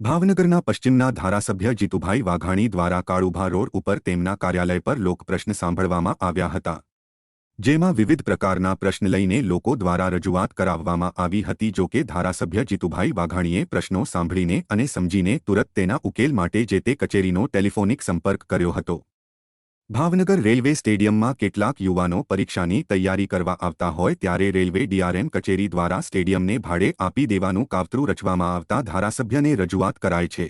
ભાવનગરના પશ્ચિમના ધારાસભ્ય જીતુભાઈ વાઘાણી દ્વારા કાળુભા રોડ ઉપર તેમના કાર્યાલય પર લોકપ્રશ્ન સાંભળવામાં આવ્યા હતા, જેમાં વિવિધ પ્રકારના પ્રશ્ન લઈને લોકો દ્વારા રજૂઆત કરાવવામાં આવી હતી, જો કે ધારાસભ્ય જીતુભાઈ વાઘાણીએ પ્રશ્નો સાંભળીને અને સમજીને, તુરત તેના ઉકેલ માટે જે તે કચેરીનો ટેલિફોનિક સંપર્ક કર્યો હતો. ભાવનગર રેલવે સ્ટેડિયમમાં કેટલાક યુવાનો પરીક્ષાની તૈયારી કરવા આવતા હોય ત્યારે રેલવે ડીઆરએમ કચેરી દ્વારા સ્ટેડિયમને ભાડે આપી દેવાનું કાવતરું રચવામાં આવતા ધારાસભ્યને રજૂઆત કરાય છે.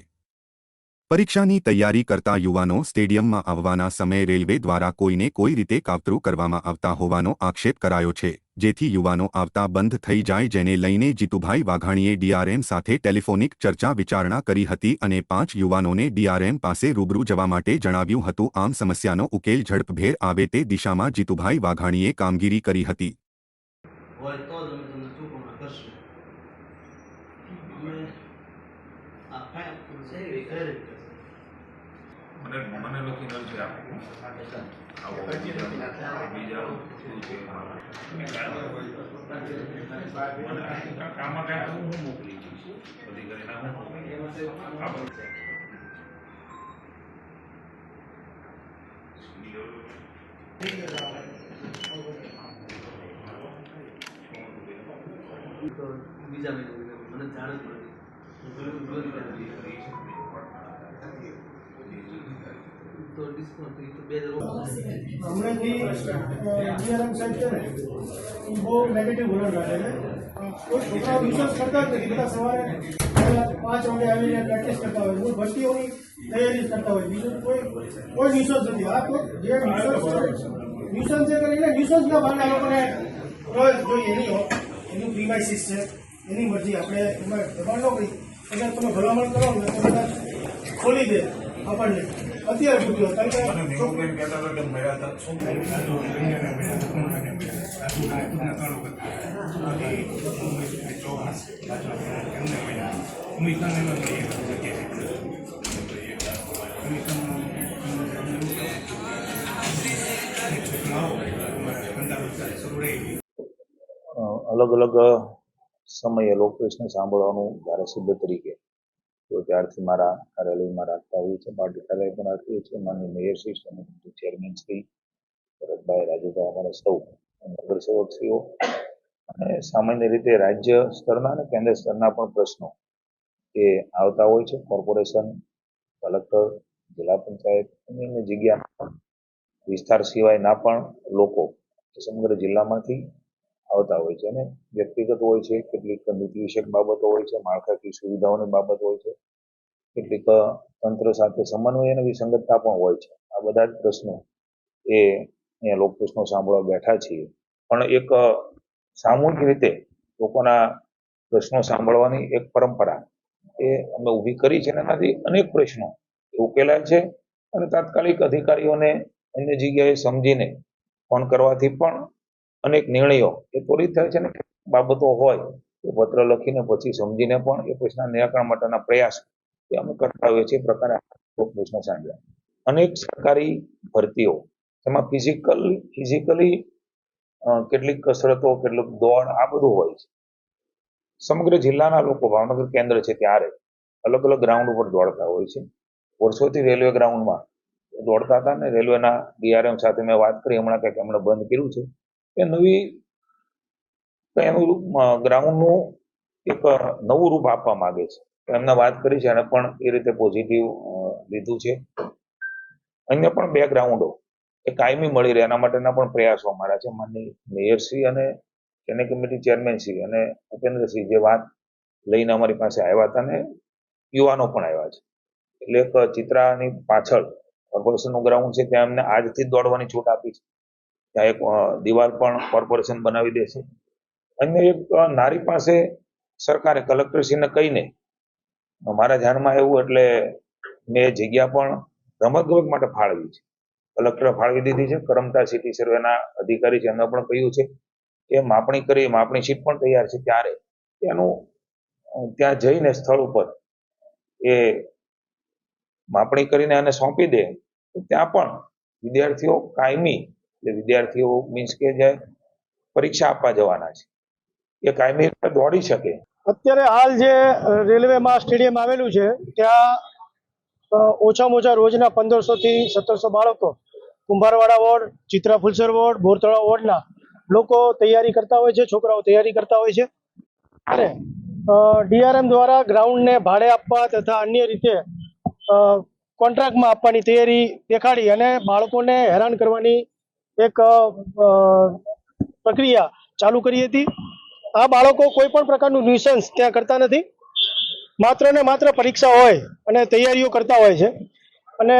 પરીક્ષાની તૈયારી કરતા યુવાનો સ્ટેડિયમમાં આવવાના સમયે રેલવે દ્વારા કોઈને કોઈ રીતે કાવતરું કરવામાં આવતા હોવાનો આક્ષેપ કરાયો છે. જેથી યુવાનો આવતા બંધ થઈ જાય જેને લઈને જીતુભાઈ વાઘાણીએ ડીઆરએમ સાથે ટેલિફોનિક ચર્ચા વિચારણા કરી હતી અને પાંચ યુવાનોને ડીઆરએમ પાસે રૂબરૂ જવા માટે જણાવ્યું હતું આમ સમસ્યાનો ઉકેલ ઝડપભેર આવે તે દિશામાં જીતુભાઈ વાઘાણીએ કામગીરી કરી હતી. મને મને લખી અરજી આપો. બીજા બીજા શું છે? બીજા મને જાણ જ નથી હું જોઈ કરી તો ડિસ્કાઉન્ટ એ તો બે હજાર હમણાંથી બિયારણ સાહેબ છે ને બહુ નેગેટિવ વલણ રાખે છે કોઈ છોકરાઓ વિશ્વાસ કરતા જ નથી બધા સવારે પાંચ વાગે આવીને પ્રેક્ટિસ કરતા હોય હું ભરતીઓની તૈયારી કરતા હોય બીજું કોઈ કોઈ ન્યુસન્સ નથી આ તો જે ન્યુસન્સ છે કરીને ન્યુસન્સના આ લોકોને રોજ જોઈએ એની એનું પ્રીમાઇસીસ છે એની મરજી આપણે એમાં દબાણ ન કરી એટલે તમે ભલામણ કરો ને તો બધા ખોલી દે આપણને અત્યારે પૂછ્યો કારણ કે નિમણૂક કહેતા હતા કે મળ્યા હતા શું અ, અલગ અલગ સમયે લોકપ્રશ્ન સાંભળવાનું ધારાસભ્ય તરીકે તો ત્યારથી મારા કાર્યાલયમાં રાખતા હોય છે. કાર્યાલય પણ રાખીએ છીએ માનની મેયર શ્રી સમિતિ ચેરમેન શ્રી ભરતભાઈ રાજુભાઈ અમારા સૌ નગરસેવકશ્રીઓ અને સામાન્ય રીતે રાજ્ય સ્તરના અને કેન્દ્ર સ્તરના પણ પ્રશ્નો એ આવતા હોય છે. કોર્પોરેશન, કલેક્ટર, જિલ્લા પંચાયત અને અન્ય જગ્યા વિસ્તાર સિવાયના પણ લોકો સમગ્ર જિલ્લામાંથી આવતા હોય છે અને વ્યક્તિગત હોય છે, કેટલીક વિષયક બાબતો હોય છે, માળખાકીય સુવિધાઓની બાબત હોય છે, કેટલીક તંત્ર સાથે સમન્વય અને વિસંગતતા પણ હોય છે. આ બધા જ પ્રશ્નો એ અહીંયા લોકપ્રશ્નો સાંભળવા બેઠા છીએ. પણ એક સામૂહિક રીતે લોકોના પ્રશ્નો સાંભળવાની એક પરંપરા એ અમે ઊભી કરી છે એનાથી અનેક પ્રશ્નો ઉકેલાય છે અને તાત્કાલિક અધિકારીઓને અન્ય જગ્યાએ સમજીને ફોન કરવાથી પણ અનેક નિર્ણયો એ ત્વરિત થાય છે ને? બાબતો હોય, એ પત્ર લખીને પછી સમજીને પણ એ પ્રશ્નના નિરાકરણ માટેના પ્રયાસ એ અમે કરતા હોઈએ છીએ. પ્રકારે પ્રશ્નો સાંભળ્યા. અનેક સરકારી ભરતીઓ, એમાં ફિઝિકલ ફિઝિકલી કેટલીક કસરતો, કેટલીક દોડ, આ બધું હોય છે. સમગ્ર જિલ્લાના લોકો, ભાવનગર કેન્દ્ર છે ત્યારે અલગ અલગ ગ્રાઉન્ડ ઉપર દોડતા હોય છે. વર્ષોથી રેલવે ગ્રાઉન્ડમાં દોડતા હતા ને, રેલવેના ડીઆરએમ સાથે મેં વાત કરી, હમણાં કંઈક એમણે બંધ કર્યું છે. એ નવી એનું ગ્રાઉન્ડનું એક નવું રૂપ આપવા માંગે છે. એમને વાત કરી છે, અને પણ એ રીતે પોઝિટિવ લીધું છે. અન્ય પણ બે ગ્રાઉન્ડો એ કાયમી મળી રહે, એના માટેના પણ પ્રયાસો અમારા છે. માનની મેયરશ્રી અને ચેન્નઈ કમિટી ચેરમેનશ્રી અને ઉપેન્દ્રસિંહ જે વાત લઈને અમારી પાસે આવ્યા હતા અને યુવાનો પણ આવ્યા છે. એટલે એક ચિત્રાની પાછળ કોર્પોરેશનનું ગ્રાઉન્ડ છે, ત્યાં એમને આજથી જ દોડવાની છૂટ આપી છે. ત્યાં એક દિવાલ પણ કોર્પોરેશન બનાવી દેશે અન્ય એક નારી પાસે સરકારે કલેક્ટરશ્રીને કહીને મારા ધ્યાનમાં એવું એટલે મેં જગ્યા પણ રમતગમત માટે ફાળવી છે. કલેક્ટરે ફાળવી દીધી છે. કરમતા સિટી સર્વેના અધિકારી છે. એમને પણ કહ્યું છે કે માપણી કરી, માપણી શીટ પણ તૈયાર છે ત્યારે. એનું ત્યાં જઈને સ્થળ ઉપર એ માપણી કરીને એને સોંપી દે. ત્યાં પણ વિદ્યાર્થીઓ કાયમી એટલે વિદ્યાર્થીઓ મીન્સ કે જે પરીક્ષા આપવા જવાના છે. એ કાયમી રીતે દોડી શકે. અત્યારે હાલ જે રેલવેમાં સ્ટેડિયમ આવેલું છે, ત્યાં ઓછામાં ઓછા રોજના પંદરસોથી સત્તરસો બાળકો કુંભારવાડા વોર્ડ, ચિત્રા ફુલસર વોર્ડ બોરતળા વોર્ડના લોકો તૈયારી કરતા હોય છે, છોકરાઓ તૈયારી કરતા હોય છે. અને ડીઆરએમ દ્વારા ગ્રાઉન્ડને ભાડે આપવા તથા અન્ય રીતે કોન્ટ્રાક્ટમાં આપવાની તૈયારી દેખાડી અને બાળકોને હેરાન કરવાની એક પ્રક્રિયા ચાલુ કરી હતી. આ બાળકો કોઈ પણ પ્રકારનું ન્યુસન્સ ત્યાં કરતા નથી. માત્ર ને માત્ર પરીક્ષા હોય અને તૈયારીઓ કરતા હોય છે. અને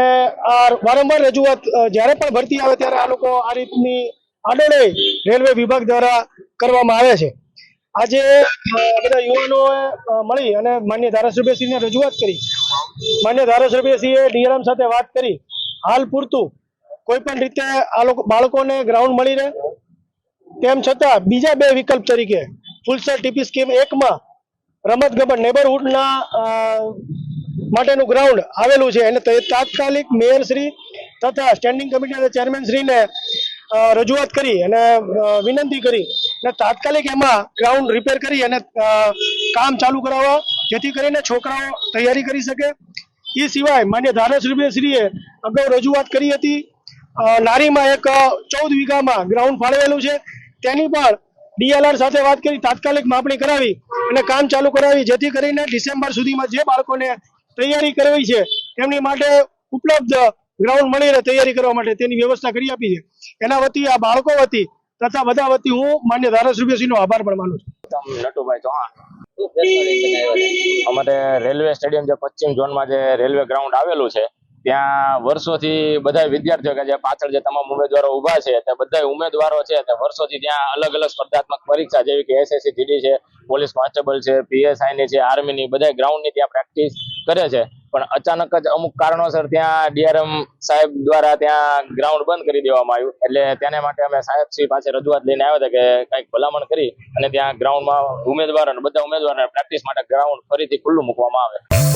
આ વારંવાર રજૂઆત જ્યારે પણ ભરતી આવે ત્યારે આ લોકો આ રીતની આડોળે રેલવે વિભાગ દ્વારા કરવામાં આવે છે. આજે બધા યુવાનોએ મળી અને માન્ય ધારાસભ્યશ્રીને રજૂઆત કરી. માન્ય ધારાસભ્યશ્રીએ ડીઆરએમ સાથે વાત કરી. હાલ પૂરતું કોઈ પણ રીતે આ લોકો બાળકોને ગ્રાઉન્ડ મળી રહે. તેમ છતાં બીજા બે વિકલ્પ તરીકે ફૂલસર ટીપી સ્કીમ એકમાં રમત ગમત નેબરહુડના માટેનું ગ્રાઉન્ડ આવેલું છે. અને તાત્કાલિક તાત્કાલિક મેયરશ્રી તથા સ્ટેન્ડિંગ કમિટીના ચેરમેનશ્રીને શ્રીને રજૂઆત કરી અને વિનંતી કરી અને તાત્કાલિક એમાં ગ્રાઉન્ડ રિપેર કરી અને કામ ચાલુ કરાવવા, જેથી કરીને છોકરાઓ તૈયારી કરી શકે. એ સિવાય માન્ય ધારાસભ્યશ્રીએ અગાઉ રજૂઆત કરી હતી નારીમાં એક ચૌદ વીઘામાં ગ્રાઉન્ડ ફાળવેલું છે. તેની પણ ડીએલઆર સાથે વાત કરી, તાત્કાલિક માપણી કરાવી અને કામ ચાલુ કરાવી, જેથી કરીને ડિસેમ્બર સુધીમાં જે બાળકોને તૈયારી કરવી છે, તેમની માટે ઉપલબ્ધ ગ્રાઉન્ડ મળી રહે તૈયારી કરવા માટે તેની વ્યવસ્થા કરી આપી છે. એના વતી આ બાળકો વતી તથા બધા વતી હું માન્ય ધારાસભ્યશ્રીનો આભાર પણ માનું છું. નટુભાઈ ચૌહાણ. અમારે રેલવે સ્ટેડિયમ જે પશ્ચિમ ઝોનમાં જે રેલવે ગ્રાઉન્ડ આવેલું છે ત્યાં વર્ષોથી બધા વિદ્યાર્થીઓ કે જે પાછળ જે તમામ ઉમેદવારો ઊભા છે તે બધા ઉમેદવારો છે તે વર્ષોથી ત્યાં અલગ અલગ સ્પર્ધાત્મક પરીક્ષા જેવી કે એસએસસી જીડી છે, પોલીસ કોન્સ્ટેબલ છે, પીએસઆઈ ની છે આર્મીની બધા ગ્રાઉન્ડની ત્યાં પ્રેક્ટિસ કરે છે. પણ અચાનક જ અમુક કારણોસર ત્યાં ડીઆરએમ સાહેબ દ્વારા ત્યાં ગ્રાઉન્ડ બંધ કરી દેવામાં આવ્યું. એટલે તેને માટે અમે સાહેબ શ્રી પાસે રજૂઆત લઈને આવ્યા હતા કે કંઈક ભલામણ કરી અને ત્યાં ગ્રાઉન્ડમાં ઉમેદવારો બધા ઉમેદવારોને પ્રેક્ટિસ માટે ગ્રાઉન્ડ ફરીથી ખુલ્લું મૂકવામાં આવે.